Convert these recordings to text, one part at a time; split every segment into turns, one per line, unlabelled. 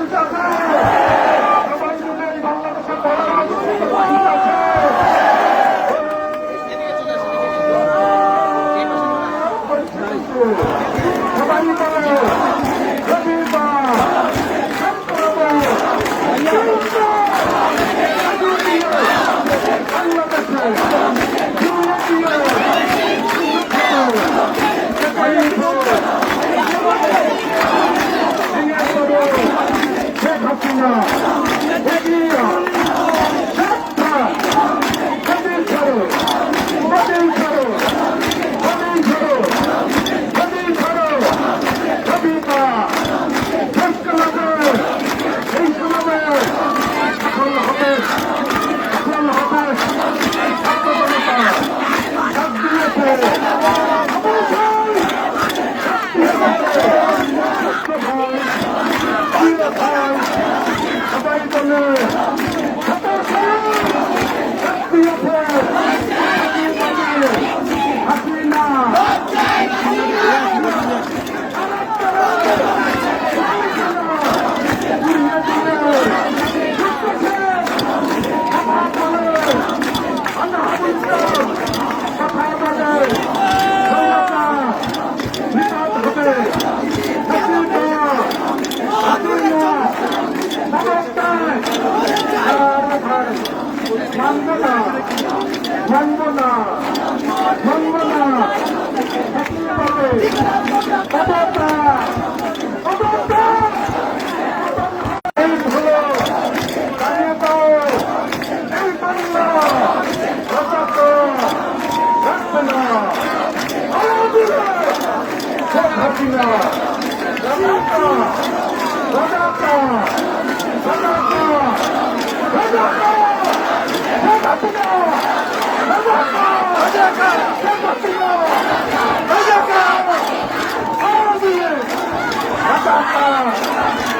Vamos, tchau! 양보나 양보나 백일법을 받았다 받았다 Let's go! Thank you.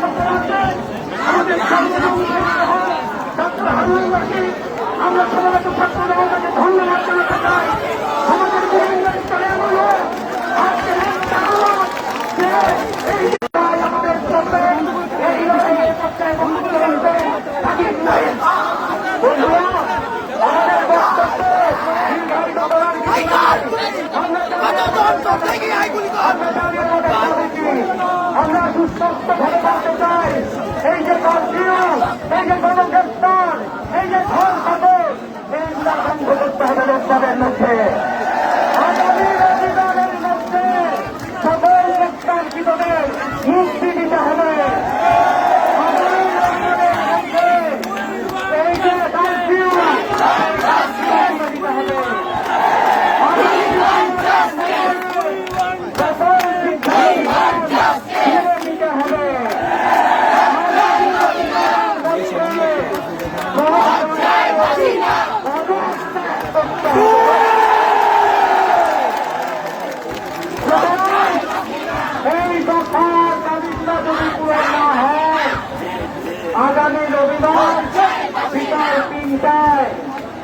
আমাদের ছাত্র হারুনবাসী আমরা সমবেত ছাত্র জনতাকে ধন্যবাদ জানাতে চাই আমাদের গোবিন্দের স্তরে বলব আমাদের সরকার এই লড়াইয়ের সরকার অনুসরণ করে থাকিস নাই আমাদের বক্তব্য আমরা have it.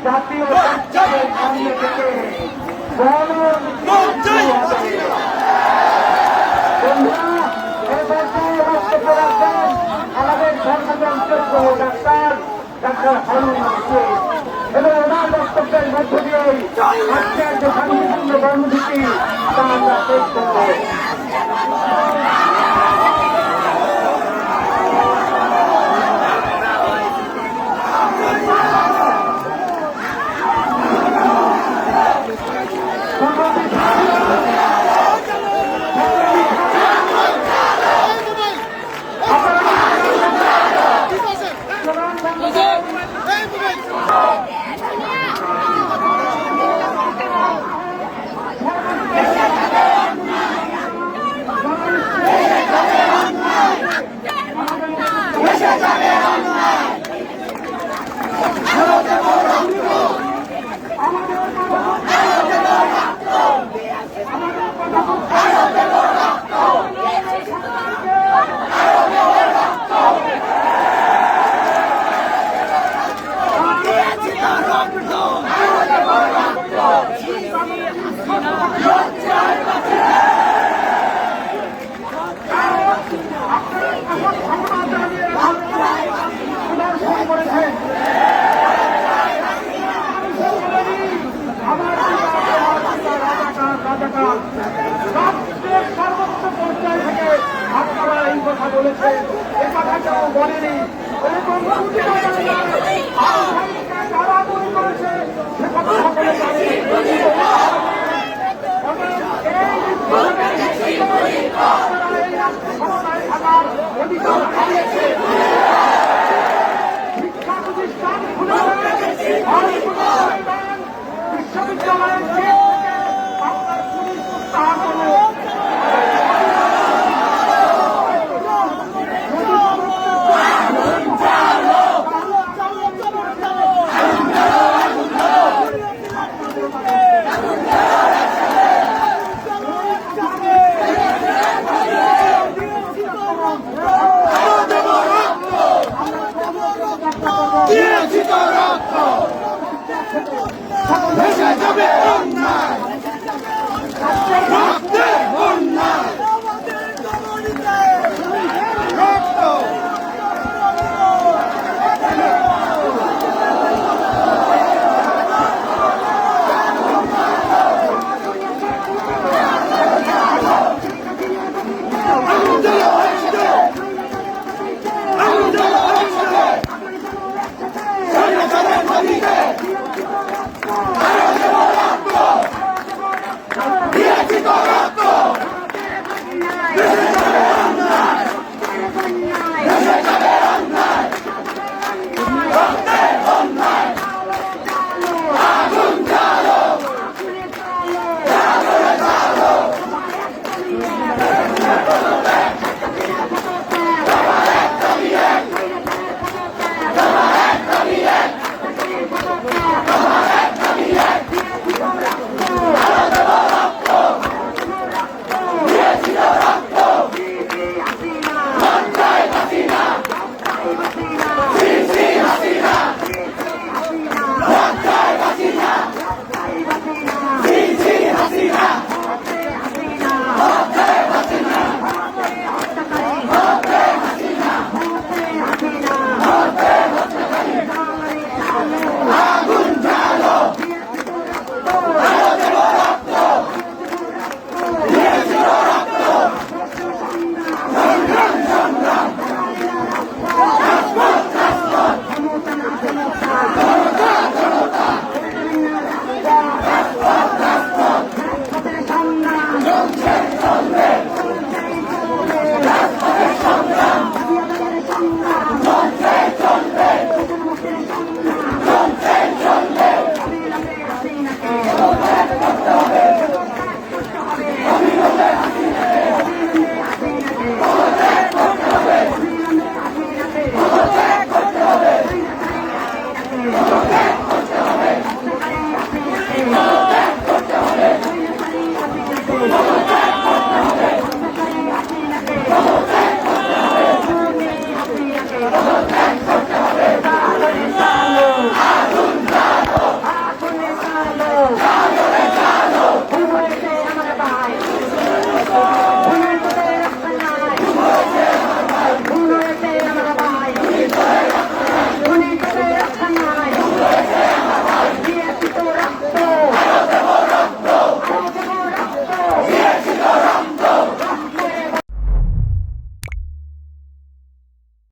জাতীয় পর্যায়ে দাঁড়িয়ে থেকে আমাদের ধর্মতন্ত্রের সহ ডাক্তার ডাক্তার হারুন এবং ওনার বক্তব্যের মধ্য দিয়ে আজকের যে সংবিধান কর্মসূচি তা আমরা আমাদের রাষ্ট্রের সর্বোচ্চ পর্যায় থেকে আপনারা এই কথা বলেছেন এ কথা কেউ বলেনি এরকম যারা মনে করেছে সে কথা সকলে জানে।